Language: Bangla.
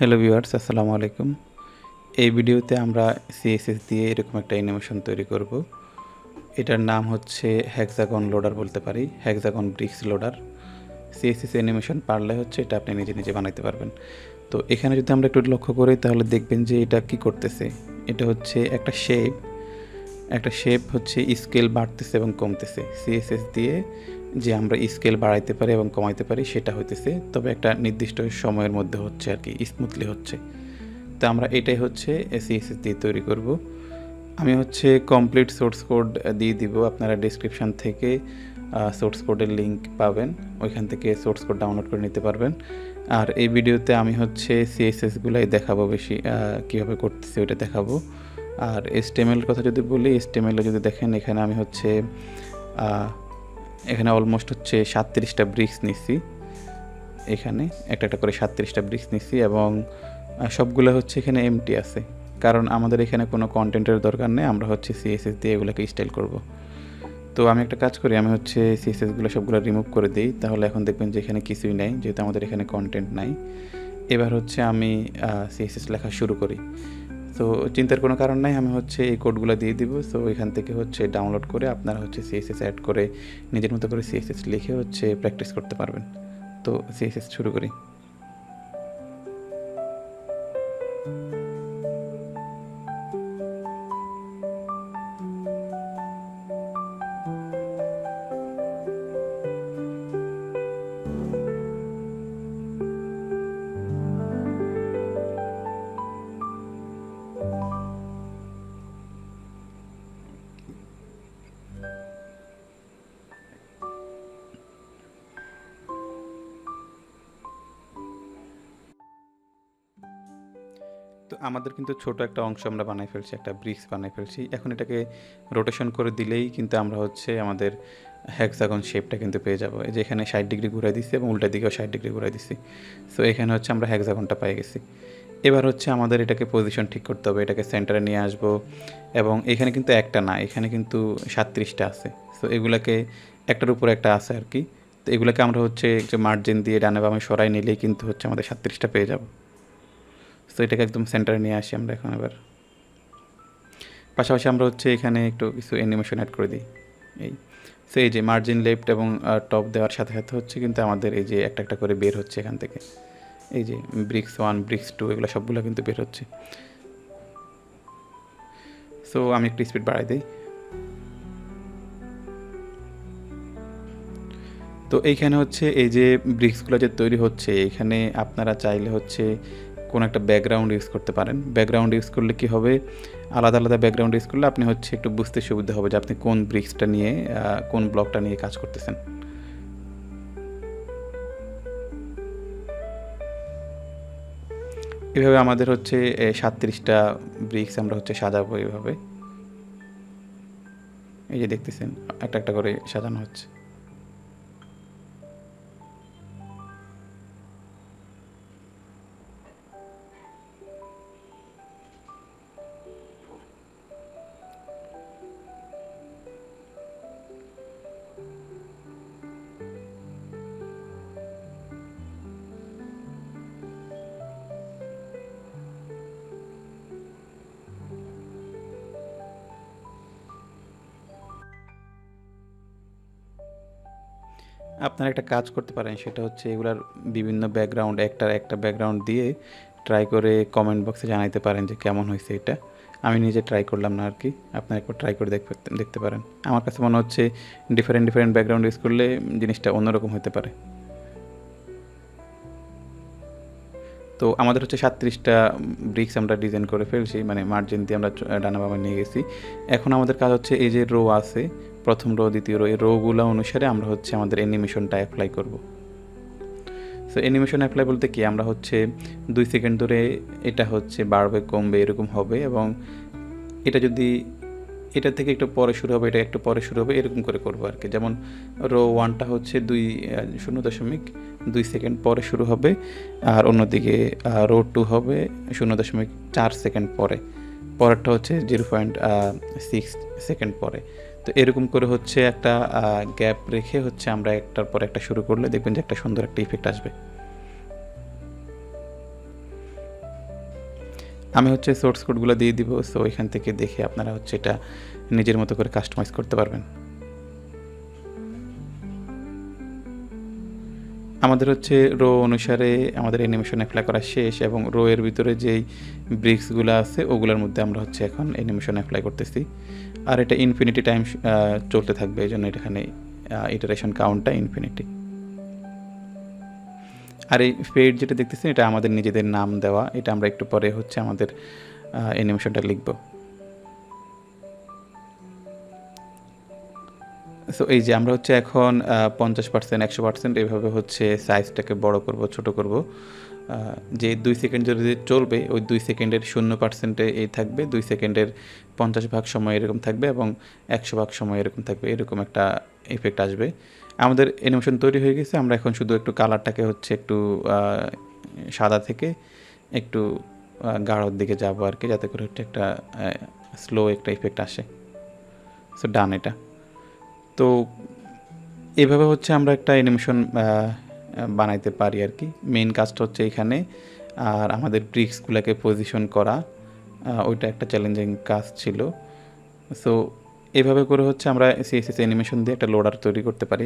হ্যালো ভিউয়ার্স আসসালামু আলাইকুম। এই ভিডিওতে আমরা সিএসএস দিয়ে এরকম একটা অ্যানিমেশন তৈরি করব। এটার নাম হচ্ছে হ্যাক্সাগন লোডার বলতে পারি hexagon bricks loader CSS animation পারলে হচ্ছে এটা আপনি নিজে নিজে বানাইতে পারবেন। তো এখানে যদি আমরা একটু লক্ষ্য করি, তাহলে দেখবেন যে এটা কি করতেছে। এটা হচ্ছে একটা শেপ একটা শেপ হচ্ছে স্কেল বাড়তেছে এবং কমতেছে। সিএসএস দিয়ে যে আমরা স্কেল বাড়াইতে পারি এবং কমাইতে পারি, সেটা হইতেছে। তবে একটা নির্দিষ্ট সময়ের মধ্যে হচ্ছে আর কি স্মুথলি হচ্ছে। তো আমরা এটাই হচ্ছে সিএসএস দিয়ে তৈরি করব। আমি হচ্ছে কমপ্লিট সোর্স কোড দিয়ে দিব। আপনারা ডিসক্রিপশান থেকে সোর্স কোডের লিঙ্ক পাবেন। ওইখান থেকে সোর্স কোড ডাউনলোড করে নিতে পারবেন। আর এই ভিডিওতে আমি হচ্ছে সিএসএসগুলাই দেখাবো বেশি কীভাবে করতেছি ওইটা দেখাবো। আর এসটিএমএল কথা যদি বলি এসটিএমএলে যদি দেখেন, এখানে আমি হচ্ছে এখানে অলমোস্ট হচ্ছে সাতত্রিশটা ব্রিক্স নিচ্ছি এখানে একটা একটা করে সাতত্রিশটা ব্রিক্স নিচ্ছি এবং সবগুলো হচ্ছে এখানে এমটি আছে। কারণ আমাদের এখানে কোনো কন্টেন্টের দরকার নেই, আমরা হচ্ছে সিএসএস দিয়ে এগুলোকে স্টাইল করব। তো আমি একটা কাজ করি, আমি হচ্ছে সিএসএসগুলো সবগুলো রিমুভ করে দিই, তাহলে এখন দেখবেন যে এখানে কিছুই নাই, যেহেতু আমাদের এখানে কন্টেন্ট নাই। এবার হচ্ছে আমি সিএসএস লেখা শুরু করি। তো চিন্তার কোনো কারণ নাই, আমি হচ্ছে এই কোডগুলো দিয়ে দিব। সো এখান থেকে হচ্ছে ডাউনলোড করে আপনারা হচ্ছে সিএসএস অ্যাড করে নিজের মতো করে সিএসএস লিখে হচ্ছে প্র্যাকটিস করতে পারবেন। তো সিএসএস শুরু করি। তো আমাদের কিন্তু ছোট একটা অংশ আমরা বানাই ফেলছি, একটা ব্রিক্স বানাই ফেলছি। এখন এটাকে রোটেশন করে দিলেই কিন্তু আমরা হচ্ছে আমাদের হ্যাক্সাগন শেপটা কিন্তু পেয়ে যাব। এই যে এখানে ষাট ডিগ্রি ঘুরে দিচ্ছি এবং উল্টা দিকেও ষাট ডিগ্রি ঘুরে দিচ্ছি সো এখানে হচ্ছে আমরা হ্যাক্সাগনটা পেয়ে গেছি। এবার হচ্ছে আমাদের এটাকে পজিশন ঠিক করতে হবে, এটাকে সেন্টারে নিয়ে আসব এবং এখানে কিন্তু একটা না, এখানে কিন্তু সাতত্রিশটা আছে। সো এগুলাকে একটার উপর একটা আছে আর কি। তো এগুলোকে আমরা হচ্ছে যে মার্জিন দিয়ে ডানে বামে সরাই নিলেই কিন্তু হচ্ছে আমাদের সাতত্রিশটা পেয়ে যাব। তো এটাকে একদম সেন্টারে নিয়ে আসি আমরা এখন এবার পাশাপাশি আমরা হচ্ছে এখানে একটু কিছু অ্যানিমেশন অ্যাড করে দিই। এই সো এই যে মার্জিন লেফট এবং টপ দেওয়ার সাথে সাথে হচ্ছে কিন্তু আমাদের এই যে একটা একটা করে বের হচ্ছে এখান থেকে। এই যে ব্রিক্স ওয়ান ব্রিক্স টু এগুলো সবগুলো কিন্তু বের হচ্ছে। সো আমি একটু স্পিড বাড়াই দিই। তো এইখানে হচ্ছে এই যে ব্রিক্সগুলো যে তৈরি হচ্ছে, এখানে আপনারা চাইলে হচ্ছে কোনো একটা ব্যাকগ্রাউন্ড ইউজ করতে পারেন। ব্যাকগ্রাউন্ড ইউজ করলে কি হবে? আলাদা আলাদা ব্যাকগ্রাউন্ড ইউজ করলে আপনি হচ্ছে একটু বুঝতে সুবিধা হবে যে আপনি কোন ব্রিক্সটা নিয়ে কোন ব্লকটা নিয়ে কাজ করতেছেন। এভাবে আমাদের হচ্ছে সাতত্রিশটা ব্রিক্স আমরা হচ্ছে সাজাবো এইভাবে এই যে দেখতেছেন, একটা একটা করে সাজানো হচ্ছে। আপনারা একটা কাজ করতে পারেন, সেটা হচ্ছে এগুলার বিভিন্ন ব্যাকগ্রাউন্ড একটার একটা ব্যাকগ্রাউন্ড দিয়ে ট্রাই করে কমেন্ট বক্সে জানাইতে পারেন যে কেমন হয়েছে এটা। আমি নিজে ট্রাই করলাম না আর কি আপনারা একবার ট্রাই করে দেখতে পারেন। আমার কাছে মনে হচ্ছে ডিফারেন্ট ডিফারেন্ট ব্যাকগ্রাউন্ড ইউজ করলে জিনিসটা অন্যরকম হতে পারে। তো আমাদের হচ্ছে সাতত্রিশটা ব্রিক্স আমরা ডিজাইন করে ফেলছি মানে মার্জিন দিয়ে আমরা ডানা বাবা নিয়ে গেছি। এখন আমাদের কাজ হচ্ছে এই যে রো আছে, প্রথম রো দ্বিতীয় রো এই রোগুলো অনুসারে আমরা হচ্ছে আমাদের অ্যানিমেশনটা অ্যাপ্লাই করব। সো অ্যানিমেশন অ্যাপ্লাই বলতে কি? আমরা হচ্ছে দুই সেকেন্ড ধরে এটা হচ্ছে বাড়বে, কমবে, এরকম হবে এবং এটা যদি এটা থেকে একটু পরে শুরু হবে, এটা একটু পরে শুরু হবে, এরকম করে করব আর কি। যেমন রো ওয়ানটা হচ্ছে দুই শূন্য দশমিক দুই সেকেন্ড পরে শুরু হবে, আর অন্যদিকে রো টু হবে শূন্য দশমিক চার সেকেন্ড পরে। পরেরটা হচ্ছে জিরো পয়েন্ট সিক্স সেকেন্ড পরে। তো এরকম করে হচ্ছে একটা গ্যাপ রেখে হচ্ছে আমরা একটার পর একটা শুরু করলে দেখবেন যে একটা সুন্দর একটা ইফেক্ট আসবে। আমি হচ্ছে সোর্স কোডগুলো দিয়ে দিব সো এখান থেকে দেখে আপনারা হচ্ছে এটা নিজের মতো করে কাস্টমাইজ করতে পারবেন। আমাদের হচ্ছে রো অনুসারে আমাদের অ্যানিমেশন অ্যাপ্লাই করা শেষ এবং রো এর ভিতরে যেই ব্রিক্সগুলো আছে, ওগুলোর মধ্যে আমরা হচ্ছে এখন অ্যানিমেশন অ্যাপ্লাই করতেছি। আর এটা ইনফিনিটি টাইম চলতে থাকবে, এই জন্য এখানে ইটারেশন কাউন্টটা ইনফিনিটি আর এই পেড যেটা দেখতেছেন, এটা আমাদের নিজেদের নাম দেওয়া। এটা আমরা একটু পরে হচ্ছে আমাদের অ্যানিমেশনটা লিখব। সো এই যে আমরা হচ্ছে এখন পঞ্চাশ পার্সেন্ট একশো পার্সেন্ট এইভাবে হচ্ছে সাইজটাকে বড় করব, ছোট করব। যে দুই সেকেন্ড যদি চলবে, ওই দুই সেকেন্ডের শূন্য পার্সেন্টে এই থাকবে, দুই সেকেন্ডের পঞ্চাশ ভাগ সময় এরকম থাকবে এবং একশো ভাগ সময় এরকম থাকবে, এরকম একটা ইফেক্ট আসবে। আমাদের অ্যানিমেশন তৈরি হয়ে গেছে, আমরা এখন শুধু একটু কালারটাকে হচ্ছে একটু সাদা থেকে একটু গাঢ়র দিকে যাব আর কি, যাতে করে হচ্ছে একটা স্লো একটা ইফেক্ট আসে। সো ডান এটা। তো, এভাবে হচ্ছে আমরা একটা অ্যানিমেশন বানাইতে পারি আর কি। মেইন কাজটা হচ্ছে এখানে, আর আমাদের ব্রিক্সগুলোকে পজিশন করা ওইটা একটা চ্যালেঞ্জিং কাজ ছিল। সো এভাবে করে হচ্ছে আমরা সিএসএস অ্যানিমেশন দিয়ে একটা লোডার তৈরি করতে পারি।